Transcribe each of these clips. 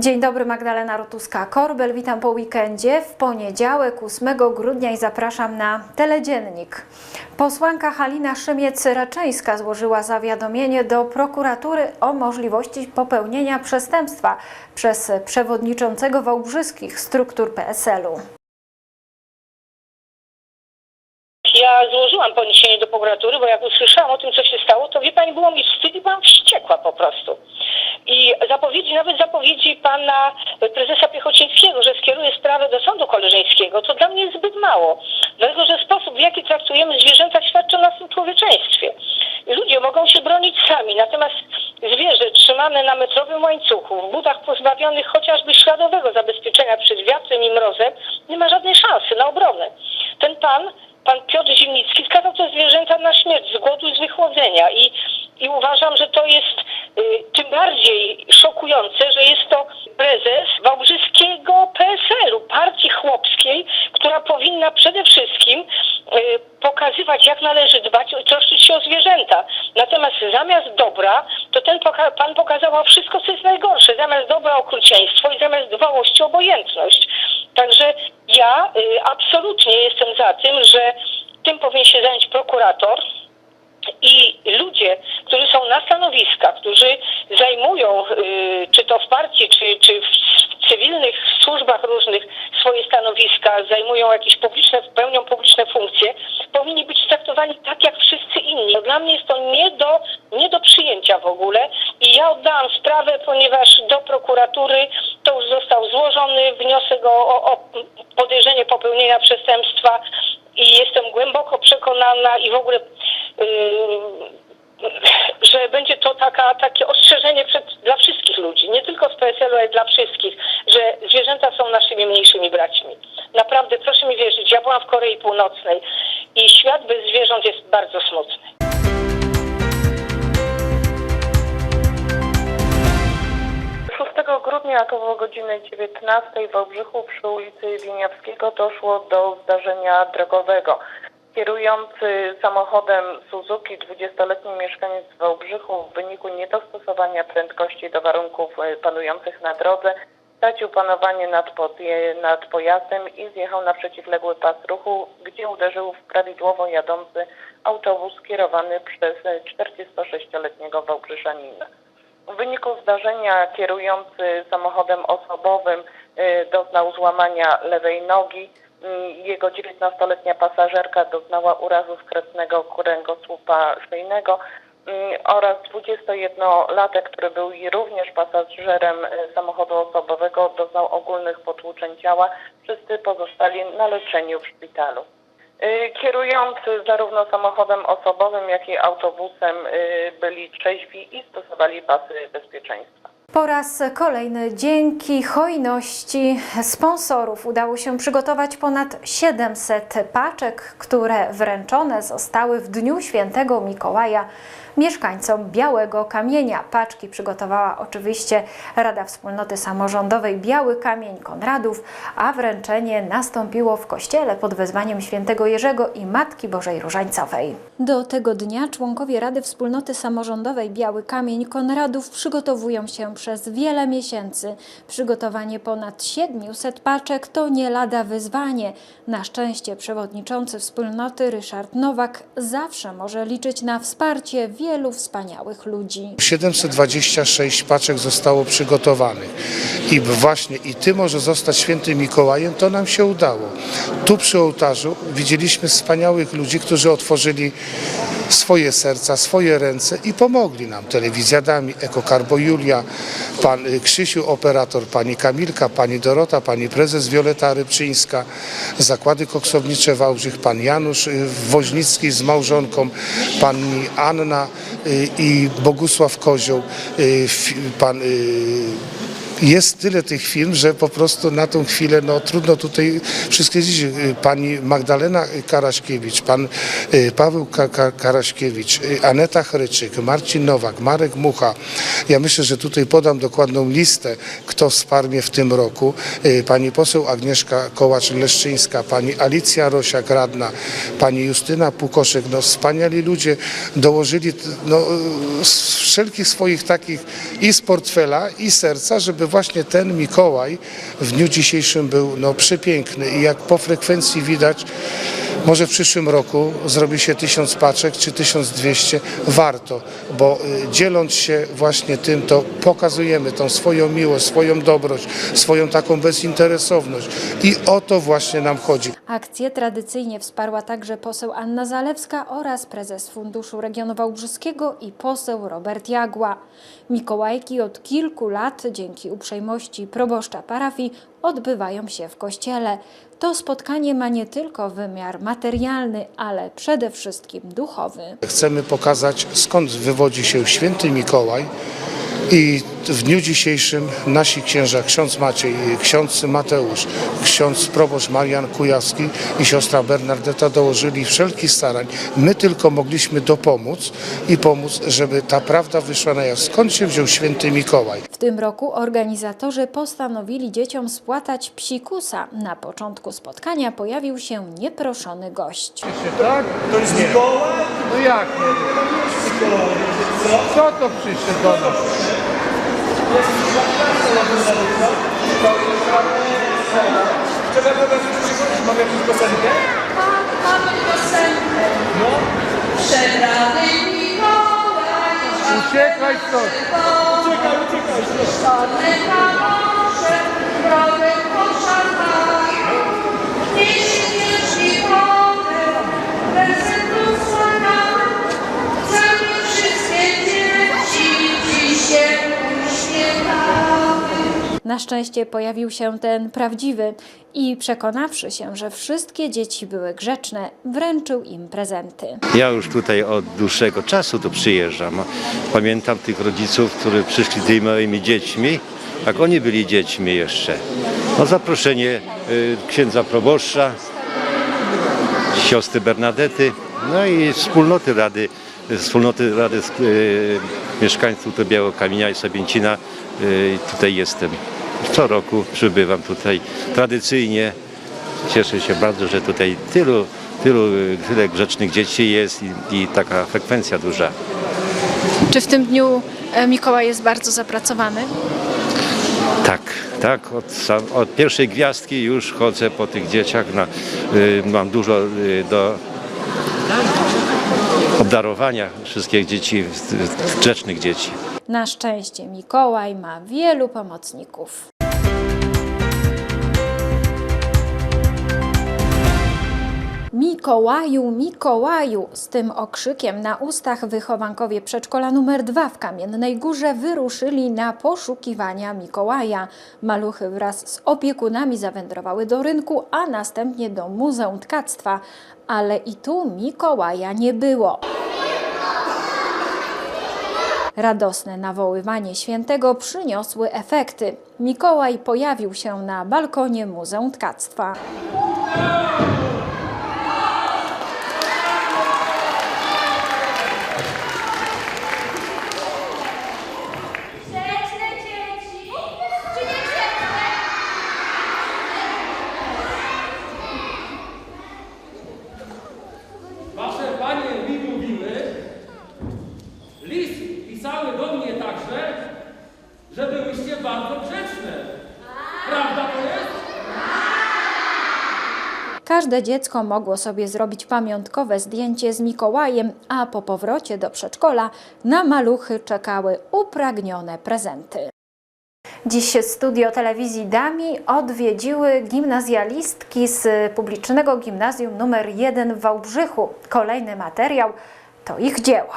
Dzień dobry, Magdalena Rotuska-Korbel. Witam po weekendzie w poniedziałek 8 grudnia i zapraszam na Teledziennik. Posłanka Halina Szymiec-Raczyńska złożyła zawiadomienie do prokuratury o możliwości popełnienia przestępstwa przez przewodniczącego Wałbrzyskich struktur PSL-u. Ja złożyłam poniesienie do prokuratury, bo jak usłyszałam o tym, co się stało, to wie pani, było mi wstyd i byłam wściekła po prostu. Zapowiedzi, nawet zapowiedzi pana prezesa Piechocińskiego, że skieruje sprawę do sądu koleżeńskiego, to dla mnie jest zbyt mało. Dlatego, że sposób, w jaki traktujemy zwierzęta, świadczy o naszym człowieczeństwie. Ludzie mogą się bronić sami, natomiast zwierzę trzymane na metrowym łańcuchu, w butach pozbawionych chociażby śladowego zabezpieczenia przed wiatrem i mrozem, nie ma żadnej szansy na obronę. Ten pan pan Piotr Zimnicki skazał te zwierzęta na śmierć z głodu i z wychłodzenia i, i uważam, że to jest y, tym bardziej szokujące, że jest to prezes Wałbrzyskiego PSL-u, partii chłopskiej, która powinna przede wszystkim y, pokazywać, jak należy dbać i troszczyć się o zwierzęta. Natomiast zamiast dobra, to ten poka- pan pokazał wszystko, co jest najgorsze. Zamiast okrucieństwo i zamiast dbałości obojętność. Także ja y, absolutnie jestem za tym, że tym powinien się zająć prokurator i ludzie, którzy są na stanowiskach, którzy zajmują, y, czy to w partii, czy, czy w cywilnych służbach różnych swoje stanowiska, zajmują jakieś publiczne, pełnią publiczne funkcje, powinni być traktowani tak jak wszyscy inni. Dla mnie jest to nie do, nie do przyjęcia w ogóle ja oddałam sprawę, ponieważ do prokuratury to już został złożony wniosek o, o, o podejrzenie popełnienia przestępstwa i jestem głęboko przekonana i w ogóle yy, że będzie to taka, takie ostrzeżenie przed, dla wszystkich ludzi, nie tylko z PSL-u, ale dla wszystkich, że zwierzęta są naszymi mniejszymi braćmi. Naprawdę, proszę mi wierzyć, ja byłam w Korei Północnej i świat bez zwierząt jest bardzo smutny. Grudnia około godziny 19 w Wałbrzychu przy ulicy Wieniawskiego doszło do zdarzenia drogowego. Kierujący samochodem Suzuki 20-letni mieszkaniec Wałbrzychu w wyniku niedostosowania prędkości do warunków e, panujących na drodze stracił panowanie nad, nad pojazdem i zjechał na przeciwległy pas ruchu, gdzie uderzył w prawidłowo jadący autobus kierowany przez e, 46-letniego Wałbrzeszanina. W wyniku zdarzenia kierujący samochodem osobowym y, doznał złamania lewej nogi. Y, Jego 19-letnia pasażerka doznała urazu skretnego kręgosłupa szyjnego y, oraz 21-latek, który był również pasażerem y, samochodu osobowego, doznał ogólnych potłuczeń ciała. Wszyscy pozostali na leczeniu w szpitalu. Y, Kierujący zarówno samochodem osobowym, jak i autobusem y, byli trzeźwi i stosowali pasy bezpieczeństwa. Po raz kolejny dzięki hojności sponsorów udało się przygotować ponad 700 paczek, które wręczone zostały w Dniu Świętego Mikołaja mieszkańcom Białego Kamienia. Paczki przygotowała oczywiście Rada Wspólnoty Samorządowej Biały Kamień Konradów, a wręczenie nastąpiło w kościele pod wezwaniem świętego Jerzego i Matki Bożej Różańcowej. Do tego dnia członkowie Rady Wspólnoty Samorządowej Biały Kamień Konradów przygotowują się przez wiele miesięcy. Przygotowanie ponad 700 paczek to nie lada wyzwanie. Na szczęście przewodniczący wspólnoty Ryszard Nowak zawsze może liczyć na wsparcie wielu wspaniałych ludzi. 726 paczek zostało przygotowanych i właśnie i ty może zostać świętym Mikołajem, to nam się udało. Tu przy ołtarzu widzieliśmy wspaniałych ludzi, którzy otworzyli swoje serca, swoje ręce i pomogli nam. Telewizja Dami, Ekokarbo Julia, pan Krzysiu, operator, pani Kamilka, pani Dorota, pani prezes Wioleta Rybczyńska, zakłady koksownicze Wałbrzych, pan Janusz y, Woźnicki z małżonką, pani Anna y, i Bogusław Kozioł, y, pan jest tyle tych firm, że po prostu na tą chwilę no, trudno tutaj wszystkie dziś. y, Pani Magdalena Karaśkiewicz, pan y, Paweł Ka Ka Karaśkiewicz, y, Aneta Chryczyk, Marcin Nowak, Marek Mucha. Ja myślę, że tutaj podam dokładną listę, kto wsparł mnie w tym roku. Pani poseł Agnieszka Kołacz-Leszczyńska, pani Alicja Rosiak, radna, pani Justyna Pukoszek. No, wspaniali ludzie dołożyli no, wszelkich swoich takich i z portfela, i serca, żeby właśnie ten Mikołaj w dniu dzisiejszym był no, przepiękny i jak po frekwencji widać, może w przyszłym roku zrobi się 1000 paczek czy 1200, warto, bo y, dzieląc się właśnie tym, to pokazujemy tą swoją miłość, swoją dobroć, swoją taką bezinteresowność i o to właśnie nam chodzi. Akcję tradycyjnie wsparła także poseł Anna Zalewska oraz prezes Funduszu Regionu Wałbrzyskiego i poseł Robert Jagła. Mikołajki od kilku lat dzięki uprzejmości proboszcza parafii odbywają się w kościele. To spotkanie ma nie tylko wymiar materialny, ale przede wszystkim duchowy. Chcemy pokazać skąd wywodzi się święty Mikołaj i w dniu dzisiejszym nasi księża, ksiądz Maciej, ksiądz Mateusz, ksiądz proboszcz Marian Kujawski i siostra Bernardeta dołożyli wszelkich starań. My tylko mogliśmy dopomóc i pomóc, żeby ta prawda wyszła na jaw. Skąd się wziął święty Mikołaj? W tym roku organizatorzy postanowili dzieciom spłatać psikusa. Na początku spotkania pojawił się nieproszony gość. Tak? To jest Mikołaj? No jak nie? Co to przyszedł do nas? Trzeba pokazać przyszłość, mogę jakąś piosenkę? Mamy piosenkę. No. Przebrany Mikołaj, Uciekaj stąd! Na szczęście pojawił się ten prawdziwy i przekonawszy się, że wszystkie dzieci były grzeczne, wręczył im prezenty. Ja już tutaj od dłuższego czasu tu przyjeżdżam. Pamiętam tych rodziców, którzy przyszli z tymi małymi dziećmi, jak oni byli dziećmi jeszcze. No zaproszenie y, księdza proboszcza, siostry Bernadety, no i wspólnoty Rady, wspólnoty Rady y, Mieszkańców to Białokamienia i Sobięcina. Y, tutaj jestem. Co roku przybywam tutaj tradycyjnie. Cieszę się bardzo, że tutaj tylu, tylu, tyle grzecznych dzieci jest i, i taka frekwencja duża. Czy w tym dniu e, Mikołaj jest bardzo zapracowany? Tak, tak, od, sam, od pierwszej gwiazdki już chodzę po tych dzieciach. Na, y, mam dużo y, do obdarowania wszystkich dzieci, grzecznych dzieci. Na szczęście Mikołaj ma wielu pomocników. Mikołaju, Mikołaju! Z tym okrzykiem na ustach wychowankowie przedszkola numer 2 w Kamiennej Górze wyruszyli na poszukiwania Mikołaja. Maluchy wraz z opiekunami zawędrowały do rynku, a następnie do Muzeum Tkactwa. Ale i tu Mikołaja nie było. Radosne nawoływanie świętego przyniosły efekty. Mikołaj pojawił się na balkonie Muzeum Tkactwa. Grzeczne dzieci. Czy nie grzeczne? Wasze panie mi mówiły, list pisały do mnie także, że byłyście bardzo grzeczne. Prawda to jest? Każde dziecko mogło sobie zrobić pamiątkowe zdjęcie z Mikołajem, a po powrocie do przedszkola na maluchy czekały upragnione prezenty. Dziś studio telewizji Dami odwiedziły gimnazjalistki z publicznego gimnazjum nr 1 w Wałbrzychu. Kolejny materiał to ich dzieło.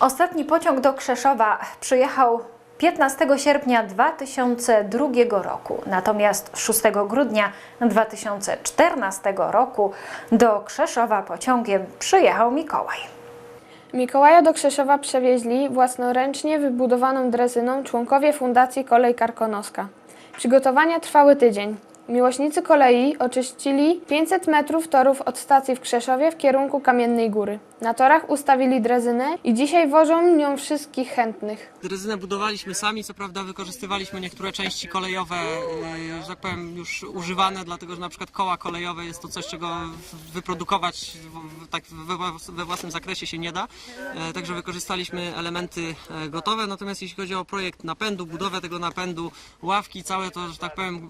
Ostatni pociąg do Krzeszowa przyjechał 15 sierpnia 2002 roku, natomiast 6 grudnia 2014 roku do Krzeszowa pociągiem przyjechał Mikołaj. Mikołaja do Krzeszowa przewieźli własnoręcznie wybudowaną drezyną członkowie Fundacji Kolej Karkonoska. Przygotowania trwały tydzień. Miłośnicy kolei oczyścili 500 metrów torów od stacji w Krzeszowie w kierunku Kamiennej Góry. Na torach ustawili drezynę i dzisiaj wożą nią wszystkich chętnych. Drezynę budowaliśmy sami, co prawda wykorzystywaliśmy niektóre części kolejowe, yy, że tak powiem, już używane, dlatego że na przykład koła kolejowe jest to coś, czego wyprodukować tak we, włas- we własnym zakresie się nie da. E, Także wykorzystaliśmy elementy e, gotowe, natomiast jeśli chodzi o projekt napędu, budowę tego napędu, ławki, całe to, że tak powiem,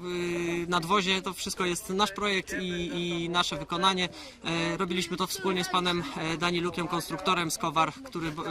nadwozie, to wszystko jest nasz projekt i, i nasze wykonanie. E, Robiliśmy to wspólnie z panem e, Danilukiem, konstruktorem z Kowar, który b-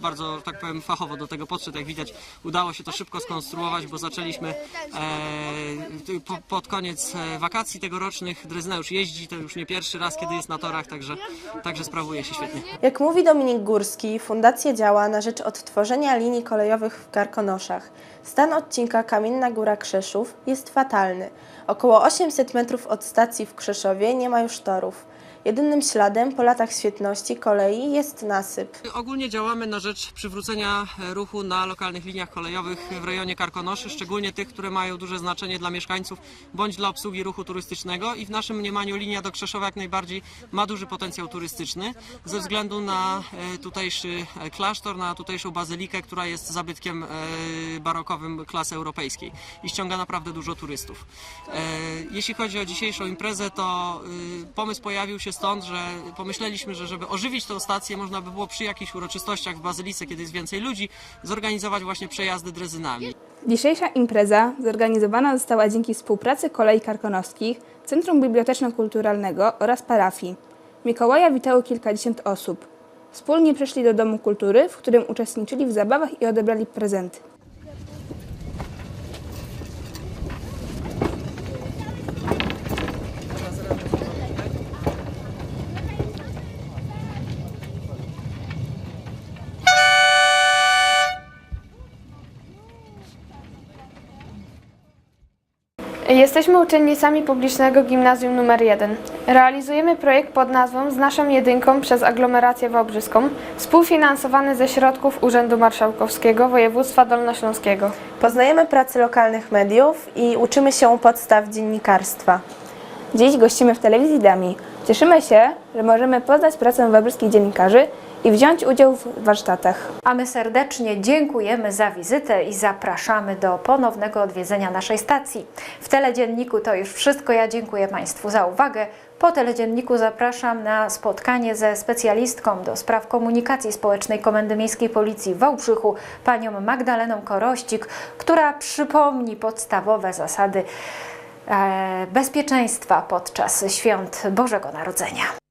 bardzo, tak powiem, fachowo do tego podszedł. Jak widać, udało się to szybko skonstruować, bo zaczęliśmy e, po, pod koniec e, wakacji tegorocznych. Drezyna już jeździ, to już nie pierwszy raz, kiedy jest na torach, także, także sprawuje się świetnie. Jak mówi Dominik Górski, fundacja działa na rzecz odtworzenia linii kolejowych w Karkonoszach. Stan odcinka Kamienna Góra Krzeszów jest fatalny. Około 800 metrów od stacji w Krzeszowie nie ma już torów. Jedynym śladem po latach świetności kolei jest nasyp. Ogólnie działamy na rzecz przywrócenia e, ruchu na lokalnych liniach kolejowych w rejonie Karkonoszy, szczególnie tych, które mają duże znaczenie dla mieszkańców bądź dla obsługi ruchu turystycznego i w naszym mniemaniu linia do Krzeszowa jak najbardziej ma duży potencjał turystyczny ze względu na e, tutejszy e, klasztor, na tutejszą bazylikę, która jest zabytkiem barokowym klasy europejskiej i ściąga naprawdę dużo turystów. Jeśli chodzi o dzisiejszą imprezę, to pomysł pojawił się stąd, że pomyśleliśmy, że żeby ożywić tę stację, można by było przy jakichś uroczystościach w Bazylice, kiedy jest więcej ludzi, zorganizować właśnie przejazdy drezynami. Dzisiejsza impreza zorganizowana została dzięki współpracy Kolei Karkonoskich, Centrum Biblioteczno-Kulturalnego oraz parafii. Mikołaja witało kilkadziesiąt osób. Wspólnie przyszli do Domu Kultury, w którym uczestniczyli w zabawach i odebrali prezenty. Jesteśmy uczennicami publicznego gimnazjum nr 1. Realizujemy projekt pod nazwą Z naszą jedynką przez aglomerację wałbrzyską, współfinansowany ze środków Urzędu Marszałkowskiego Województwa Dolnośląskiego. Poznajemy pracę lokalnych mediów i uczymy się podstaw dziennikarstwa. Dziś gościmy w telewizji Dami. Cieszymy się, że możemy poznać pracę wałbrzyskich dziennikarzy i wziąć udział w warsztatach. A my serdecznie dziękujemy za wizytę i zapraszamy do ponownego odwiedzenia naszej stacji. W teledzienniku to już wszystko. Ja dziękuję Państwu za uwagę. Po teledzienniku zapraszam na spotkanie ze specjalistką do spraw komunikacji społecznej Komendy Miejskiej Policji w Wałbrzychu, panią Magdaleną Korościk, która przypomni podstawowe zasady e, bezpieczeństwa podczas świąt Bożego Narodzenia.